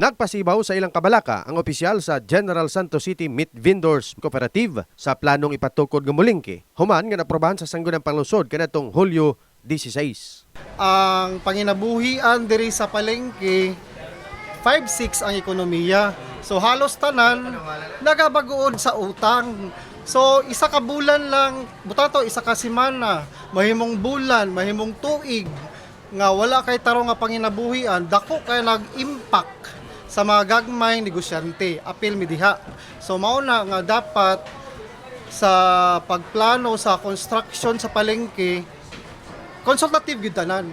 Nagpasibaw sa ilang kabalaka ang opisyal sa General Santos City Meat Vendors Cooperative sa planong ipatukod ng mulingki. Human nga naprobahan sa Sanggunang Panglusod kanatong Hulyo 16. ang panginabuhian diri sa palengke 5-6 ang ekonomiya. So halos tanan nagabagood sa utang. So isa ka bulan lang, butato isa ka semana, mahimong bulan, mahimong tuig nga wala kay tarong nga panginabuhian, dako kay nag-impact sa mga gagmay negosyante, apil mi diha. So mao na nga dapat sa pagplano sa construction sa palengke consultative gyud tanan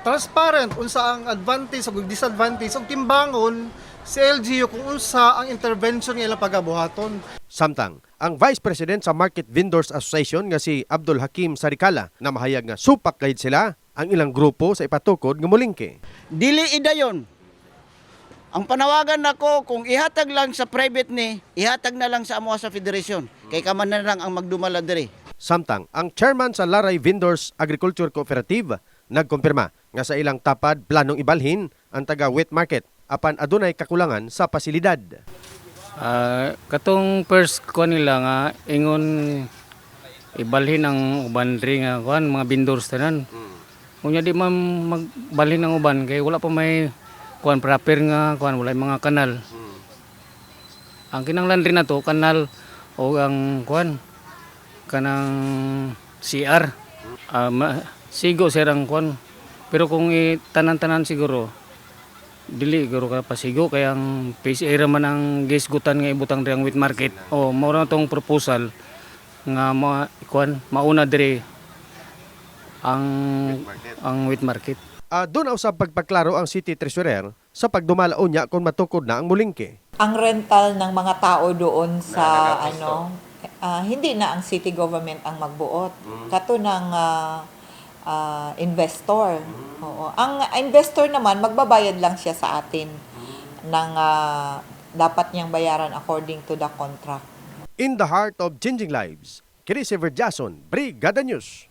transparent unsa ang advantage ug disadvantage ug timbangon si LGU kung unsa ang intervention nga ilang pagabuhaton Samtang, ang Vice President sa Market Vendors Association nga si Abdul Hakim Sarikala na mahayag nga supak kahit sila ang ilang grupo sa ipatukod ng mulingki. Dili idayon. Ang panawagan nako kung ihatag lang sa private ni, ihatag na lang sa amo sa federasyon. Kay kaman na lang ang magdumala diri. Samtang, ang chairman sa Laray Vendors Agriculture Cooperative nagkumpirma nga sa ilang tapad planong ibalhin ang taga wet market apan adunay kakulangan sa pasilidad. Ah, katong first ko nila nga ingon ibalhin ang uban diri nga kuan mga vendors tanan. Unya di man magbalhin ang uban kay wala pa may kuan proper nga kuan wala mga kanal. Ang kinanglan rin na to kanal o ang kuan kanang CR. Ah, ma- sigo sirang kuan. Pero kung tanan-tanan siguro dili guro ka pasigo kay ang PCA ra man ang gisgutan nga ibutang diri ang wheat market o mao na tong proposal nga ma kuan mauna diri ang ang wheat market Uh, doon sa pagpaklaro ang City Treasurer sa pagdumalaon niya kung matukod na ang mulingki. ang rental ng mga tao doon sa ano ah, hindi na ang city government ang magbuot. Kato ng ah, ah, investor. Oo. Ang investor naman magbabayad lang siya sa atin ng ah, dapat niyang bayaran according to the contract. In the heart of changing lives, Kiri si Verjason, Brigada News.